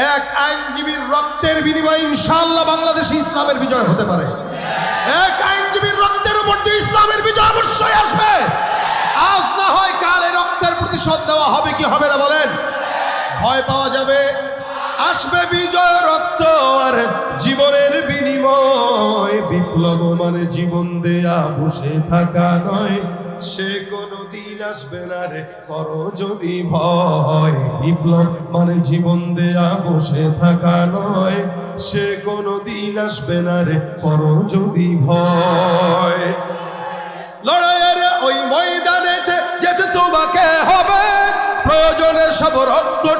এক আইনজীবীর রক্তের বিনিময়ে ইনশাআল্লাহ বাংলাদেশে ইসলামের বিজয় হতে পারে। এক আইনজীবীর রক্তের উপর দিয়ে ইসলামের বিজয় অবশ্যই আসবে। আজ না হয় কাল রক্তের প্রতিশোধ দেওয়া হবে কি হবে না বলেন? ভয় পাওয়া যাবে। আসবে বিজয় রক্ত আর জীবনের বিনিময়। বিপ্লব মানে জীবন দেয়া বসে থাকা নয়। সে কোনো দিন আসবে না রে, করো যদি ভয়। বিপ্লব মানে জীবন দেয়া বসে থাকা নয়। সে কোনো দিন আসবে না রে, করো যদি ভয়। লড়াইয়ের ওই ময়দানেতে যেতে তোমাকে হবে। প্রয়োজনে সব রক্তটুকু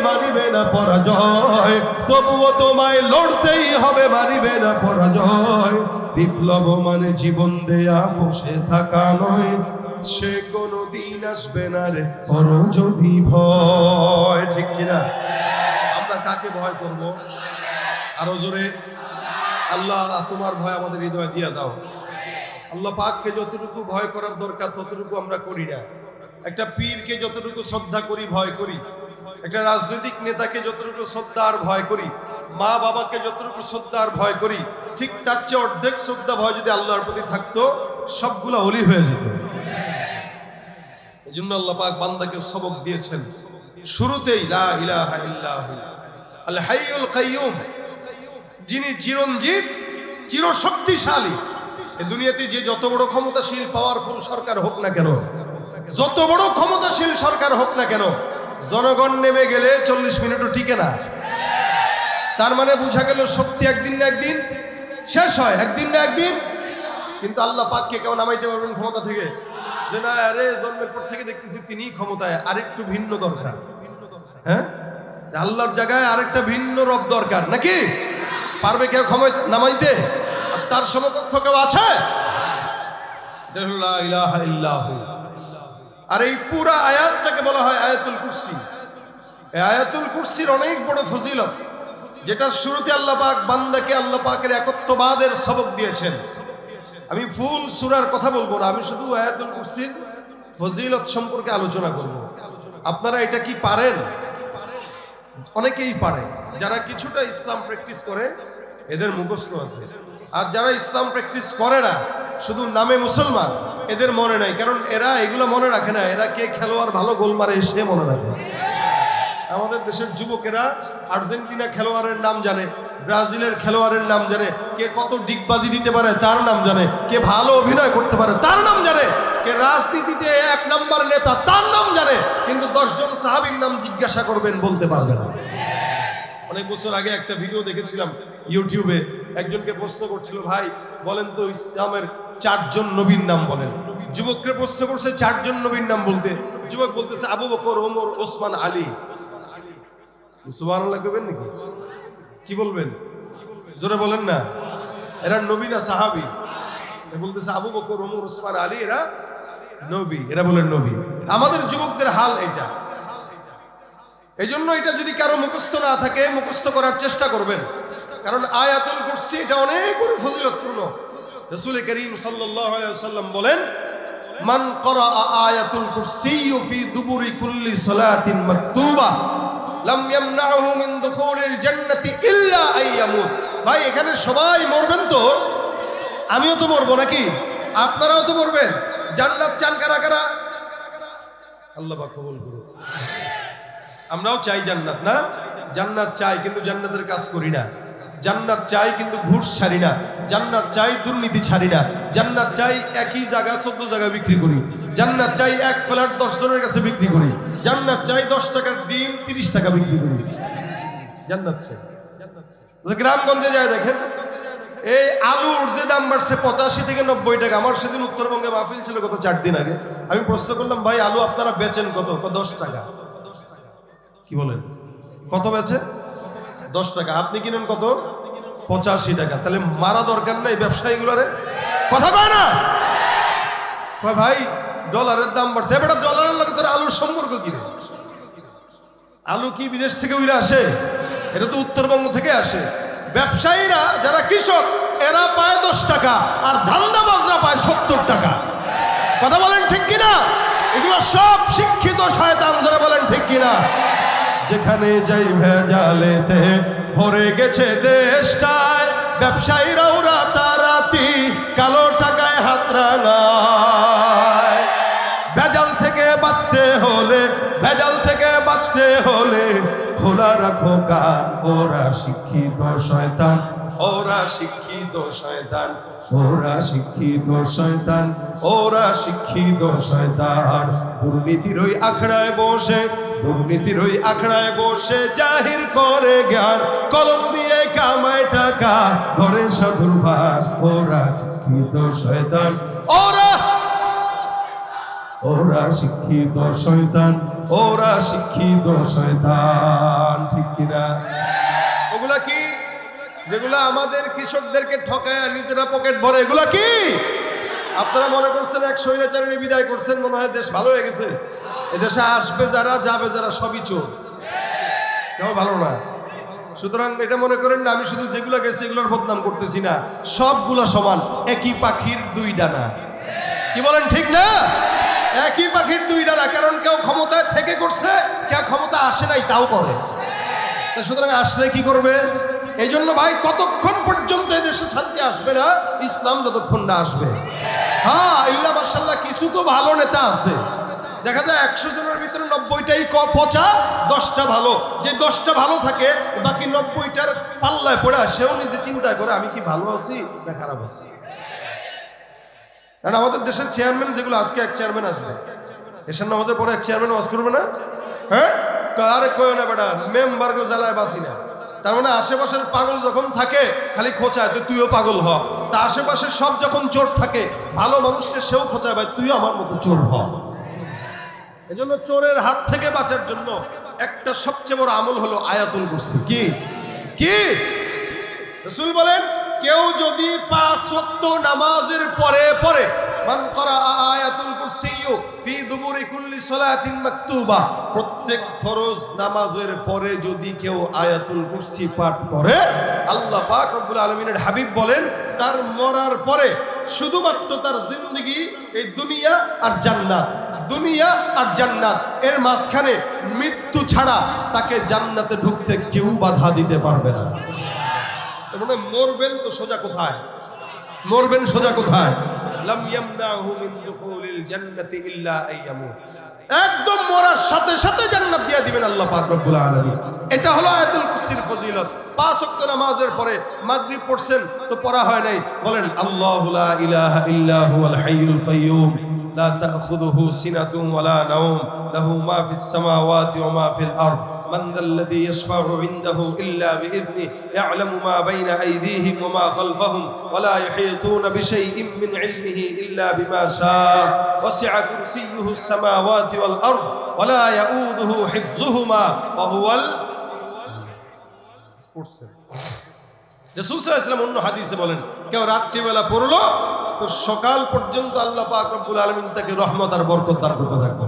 মানিবে না পরাজয়। তবুও তোমায় লড়তেই হবে মানিবে না পরাজয়। বিপ্লব মানে জীবন দেয়া, বসে থাকা নয়। সে কোনো দিন আসবে না রে, পর যদি ভয়। ঠিক কিনা? আমরা কাকে ভয় করব? আরও জোরে। আল্লাহ, তোমার ভয় আমাদের হৃদয় দিয়ে দাও। আল্লাহ পাককে যতটুকু ভয় করার দরকার, ততটুকু আমরা করি না। একটা পীরকে যতটুকু শ্রদ্ধা করি, ভয় করি। একটা রাজনৈতিক নেতাকে যতটুকু শ্রদ্ধা আর ভয় করি, মা বাবাকে যতটুকু শ্রদ্ধা আর ভয় করি, ঠিক তার চেয়ে অর্ধেক শ্রদ্ধা, ভয় যদি আল্লাহর প্রতি থাকতো, সবগুলো হলি হয়ে যেত। এই জন্য আল্লাহ পাক বান্দাকে সবক দিয়েছেন। শুরুতেই লা ইলাহা ইল্লাহু, আল হাইয়ুল কাইয়ুম, যিনি চিরঞ্জীব, চিরশক্তিশালী। দুনিয়াতে যে যত বড় ক্ষমতাশীল পাওয়ারফুল সরকার হোক না কেন, যত বড় ক্ষমতাশীল সরকার হোক না কেন জনগণ নেমে গেলে চল্লিশ মিনিটও টিকে না। তার মানে বোঝা গেল শক্তি একদিন না একদিন শেষ হয়, একদিন না একদিন। কিন্তু আল্লাহ পাককে কেউ নামাইতে পারবেন ক্ষমতা থেকে? যে না, আরে জন্মের পর থেকে দেখতেছি তিনি ক্ষমতায়, আরেকটু ভিন্ন দরকার। হ্যাঁ? আল্লাহর জায়গায় আরেকটা ভিন্ন রব দরকার, নাকি? পারবে কেউ ক্ষমতা নামাইতে? তার সমকক্ষ কেউ আছে। আর এই পুরা আয়াতটাকে বলা হয় আয়াতুল কুরসি। আয়াতুল কুরসির অনেক বড় ফজিলত যেটা শুরুতে আল্লাহ পাক বান্দাকে আল্লাহ পাকের একত্ববাদের সবক দিয়েছেন। আমি ফুল সুরার কথা বলব না, আমি শুধু আয়াতুল কুরসির ফজিলত সম্পর্কে আলোচনা করব। আপনারা এটা কি পারেন? অনেকেই পারে, যারা কিছুটা ইসলাম প্র্যাকটিস করে, এদের মুখস্থ আছে। আর যারা ইসলাম প্র্যাকটিস করে না, শুধু নামে মুসলমান, এদের মনে নাই। কারণ এরা এগুলো মনে রাখে না। এরা কে খেলোয়াড় ভালো গোল মারে সে মনে রাখে আমাদের দেশের যুবকেরা আর্জেন্টিনা খেলোয়াড়ের নাম জানে, ব্রাজিলের খেলোয়াড়ের নাম জানে, কে কত ডিগবাজি দিতে পারে তার নাম জানে, কে ভালো অভিনয় করতে পারে তার নাম জানে, কে রাজনীতিতে এক নাম্বার নেতা তার নাম জানে, কিন্তু দশজন সাহাবীর নাম জিজ্ঞাসা করবেন বলতে পারবে না। অনেক বছর আগে একটা ভিডিও দেখেছিলাম ইউটিউবে একজনকে প্রশ্ন করছিল, ভাই, বলেন তো ইসলামের চারজন নবীর নাম বলেন। যুবককে প্রশ্ন করছে, চারজন নবীর নাম বলতে? যুবক বলতেছে, আবু বকর, ওমর, ওসমান, আলী। সুবহানাল্লাহ কইবেন নাকি? কি বলবেন? জোরে বলেন না। এরা নবী না সাহাবি? বলতেছে, আবু বকর, ওমর, ওসমান, আলী, এরা নবী। এরা বলেন নবী। আমাদের যুবকদের হাল এটা। এই জন্য এটা যদি কারও মুখস্থ না থাকে, মুখস্থ করার চেষ্টা করবেন। কারণ আয়াতুল কুরসি এটা অনেক বড় ফজিলতপূর্ণ। রসুল করিম ওয়াসাল্লাম বলেন, মান করা আয়াতুল কুরসি ফি দুবুরি কুল্লি সালাতিন মাকতুবা, লাম ইয়ামনাহু মিন দুখুলিল জান্নাতি ইল্লা আইয়ামুত ভাই, এখানে সবাই মরবেন তো? আমিও তো মরবো নাকি? আপনারাও তো মরবেন? জান্নাত চান কারা কারা? আল্লাহ কবুল করুন আমরাও চাই জান্নাত, না? জান্নাত চাই কিন্তু জান্নাতের কাজ করি না। জান্নাত চাই কিন্তু ঘুষ ছাড়ি না। জান্নাত চাই দুর্নীতি ছাড়ি না। জান্নাত চাই একই জায়গা, চোদ্দ জায়গা বিক্রি করি। জান্নাত চাই এক ফ্ল্যাট দশ জনের কাছে বিক্রি করি। জান্নাত চাই দশ টাকার ডিম তিরিশ টাকা বিক্রি করি। জান্নাত চাই। গ্রামগঞ্জে যায় দেখেন, এই আলুর যে দাম বাড়ছে পঁচাশি থেকে নব্বই টাকা, আমার সেদিন উত্তরবঙ্গে মাহফিল ছিল গত চার দিন আগে। আমি প্রশ্ন করলাম, ভাই, আলু আপনারা বেচেন কত? দশ টাকা। কি বলেন? কত বেচে? দশ টাকা। আপনি কিনেন কত? পঁচাশি টাকা। তাহলে মারা দরকার নাই ব্যবসায়ীগুলোরে? কথা কয় না? ভাই, ডলারের দাম বাড়ছে। এবার ডলারের লগে তোর আলুর সম্পর্ক কি? আলু কি বিদেশ থেকে উইরা আসে? এটা তো উত্তরবঙ্গ থেকে আসে। ব্যবসায়ীরা, যারা কৃষক, এরা পায় দশ টাকা, আর ধান্দাবাজরা পায় সত্তর টাকা। কথা বলেন ঠিক কিনা? এগুলো সব শিক্ষিত শয়তান যারা বলেন ঠিক কিনা? যেখানে যাই ভেজালেতে, ভরে গেছে দেশটায়। ব্যবসায়ীরাও রাতারাতি, কালো টাকায় হাত রাঙায়। ভেজাল থেকে বাঁচতে হলে, ভেজাল থেকে বাঁচতে হলে খোলা রাখো কান ওরা শিক্ষিত শয়তান। ওরা শিক্ষিত শয়তান। ওরা শিক্ষিত শয়তান। ওরা শিক্ষিত শয়তান। দুর্নীতির ওই আখড়ায় বসে, দুর্নীতির ওই আখড়ায় বসে জাহির করে জ্ঞান। কলম দিয়ে কামায় টাকা, ধরে সাধুর ভাস ওরা শিক্ষিত শয়তান। ওরা ওরা শিক্ষিত শয়তান, ওরা শিক্ষিত শয়তান, ঠিক কিনা? ওগুলা কি? যেগুলা আমাদের কৃষকদেরকে ঠকায় নিজেরা পকেট ভরে, এগুলা কি? আপনারা মনে করছেন এক স্বৈরাচারী বিদায় করছেন, মনে হয় দেশ ভালো হয়ে গেছে? এদেশে আসবে যারা, যাবে যারা, সবই চোর। কেউ ভালো না। সুতরাং এটা মনে করেন না, আমি শুধু যেগুলো গেছে, এগুলোর বদনাম করতেছি না। সবগুলো সমান, একই পাখির দুই ডানা। কি বলেন, ঠিক না? একই পাখির দুই ডানা, কারণ কেউ ক্ষমতায় থেকে করছে, কেউ ক্ষমতা আসে নাই, তাও করে। সুতরাং আসলে কি করবে? এই জন্য ভাই কতক্ষণ পর্যন্ত দেশে শান্তি আসবে না, ইসলাম যতক্ষণ না আসবে। হ্যাঁ ইল্লা মার্শাল্লাহ কিছু তো ভালো নেতা আছে। দেখা যায় একশো জনের ভিতরে নব্বইটাই পচা, দশটা ভালো। যে দশটা ভালো থাকে, বাকি নব্বইটার পাল্লায় পড়ে, সেও নিজে চিন্তা করে, আমি কি ভালো আছি না খারাপ আছি? কারণ আমাদের দেশের চেয়ারম্যান যেগুলো, আজকে এক চেয়ারম্যান আসবে। এসার নামাজের পরে এক চেয়ারম্যান ওয়াজ করবে না? হ্যাঁ? আরে কয় না বেটা মেম্বার গো জ্বালায় বাসি না। তার মানে আশেপাশের পাগল যখন থাকে, খালি খোঁচায় তো তুইও পাগল হ। তা আশেপাশের সব যখন চোর থাকে, ভালো মানুষকে সেও খোঁচায়, ভাই, তুইও আমার মতো চোর হ। এজন্য চোরের হাত থেকে বাঁচার জন্য একটা সবচেয়ে বড় আমল হলো আয়াতুল কুরসি। কি? কি? রসুল বলেন কেউ যদি পাঁচ ওয়াক্ত নামাজের পরে পরে প্রত্যেক ফরজ নামাজের পরে যদি কেউ আয়াতুল কুরসি পাঠ করে, আল্লাহ পাক রব্বুল আলামিনের হাবিব বলেন, তার মরার পরে শুধুমাত্র তার জিন্দগি এই দুনিয়া আর জান্নাত, দুনিয়া আর জান্নাত, এর মাঝখানে মৃত্যু ছাড়া তাকে জান্নাতে ঢুকতে কেউ বাধা দিতে পারবে না। তার মানে মরবেন তো সোজা কোথায়? মরবেন সোজা কোথায়? লাম ইয়ামনাহু মিন দুখুলিল জান্নাতি ইল্লা আইয়ামুত একদম মরার সাথে সাথে জান্নাত দিয়ে দিবেন আল্লাহ পাক রব্বুল আলামিন এটা হলো আয়াতুল কুরসির ফজিলত পাঁচ ওয়াক্ত নামাজের পরে মাগরিব পড়ছেন তো পড়া হয় নাই বলেন আল্লাহু লা ইলাহা ইল্লা হুয়াল হাইয়ুল কাইয়্যুম لا تأخذه سنة ولا نوم له ما في السماوات وما في الأرض من ذا الذي يشفع عنده إلا بإذنه يعلم ما بين أيديهم وما خلفهم ولا يحيطون بشيء من علمه إلا بما شاء وسع كرسيه السماوات والأرض ولا يؤوده حفظهما وهو ال... রসুল সাল্লাম অন্য হাদিসে বলেন কেউ রাত্রিবেলা পড়লো তো সকাল পর্যন্ত আল্লাহ পাক রব্বুল আলমিন তাকে রহমত আর বরকত দান করতে থাকবে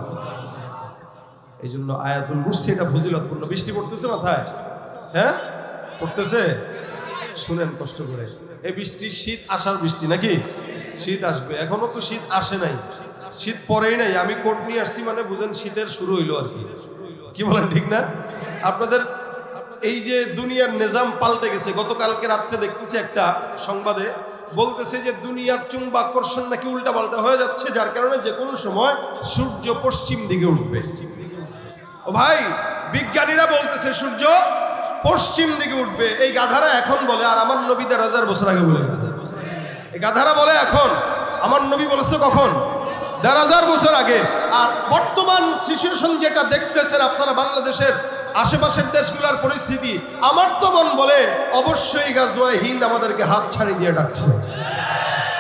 এই জন্য আয়াতুল কুরসি এটা ফজিলতপূর্ণ বৃষ্টি পড়তেছে মাথায় হ্যাঁ পড়তেছে শুনেন কষ্ট করে এই বৃষ্টি, শীত আসার বৃষ্টি নাকি? শীত আসবে। এখনও তো শীত আসে নাই। শীত পরেই নাই। আমি কোট নিয়ে আসছি মানে বুঝেন শীতের শুরু হইল আর কি। কি বলেন, ঠিক না? আপনাদের এই যে দুনিয়ার নিজাম পাল্টে গেছে, গতকালকে রাত্রে দেখতেছি একটা সংবাদে বলতেছে যে দুনিয়ার চুম্বা আকর্ষণ নাকি উল্টা পাল্টা হয়ে যাচ্ছে, যার কারণে যে কোনো সময় সূর্য পশ্চিম দিকে উঠবে। ও ভাই, বিজ্ঞানীরা বলতেছে সূর্য পশ্চিম দিকে উঠবে। এই গাধারা এখন বলে, আর আমার নবী দেড় হাজার বছর আগে বলে। এই গাধারা বলে এখন, আমার নবী বলেছে কখন? দেড় হাজার বছর আগে। আর বর্তমান সিচুয়েশন যেটা দেখতেছেন আপনারা বাংলাদেশের আশেপাশের দেশগুলোর পরিস্থিতি, আমার তো মন বলে, অবশ্যই গাজওয়ায় হিন্দ আমাদেরকে হাত ছাড়ি দিয়ে ডাকছে।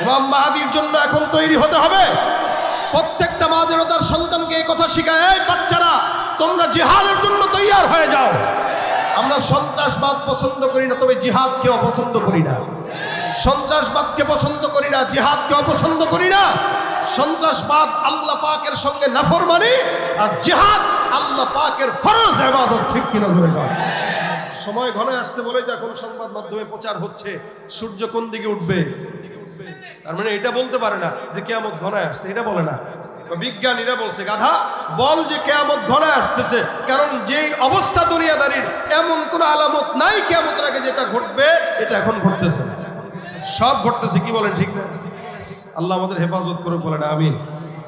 ইমাম মাহাদির জন্য এখন তৈরি হতে হবে। প্রত্যেকটা মা তার সন্তানকে এই কথা শিখায়, এই বাচ্চারা, তোমরা জিহাদের জন্য তৈয়ার হয়ে যাও। আমরা সন্ত্রাসবাদ পছন্দ করি না, তবে জিহাদকে অপছন্দ করি না। সন্ত্রাসবাদকে পছন্দ করি না জিহাদকে অপছন্দ করি না। সন্ত্রাসবাদ আল্লাহ পাকের সঙ্গে নাফরমানি, আর জিহাদ আল্লাহ পাকের ফরজ ইবাদত, ঠিক কিনা ধরে সময় ঘনে আসছে বলেই তো এখন সংবাদ মাধ্যমে প্রচার হচ্ছে। সূর্য কোন দিকে উঠবে? তার মানে এটা বলতে পারে না যে কেয়ামত ঘনায় আসছে, এটা বলে না। বিজ্ঞানীরা বলছে, গাধা, বল যে কেয়ামত ঘনায় আসতেছে, কারণ যেই অবস্থা দুনিয়াদারির, এমন কোন আলামত নাই কেয়ামতের আগে যেটা ঘটবে, এটা এখন ঘটতেছে। সব ঘটতেছে, কি বলেন ঠিক না? আল্লাহ আমাদের হেফাজত করে বলেন, আমিন।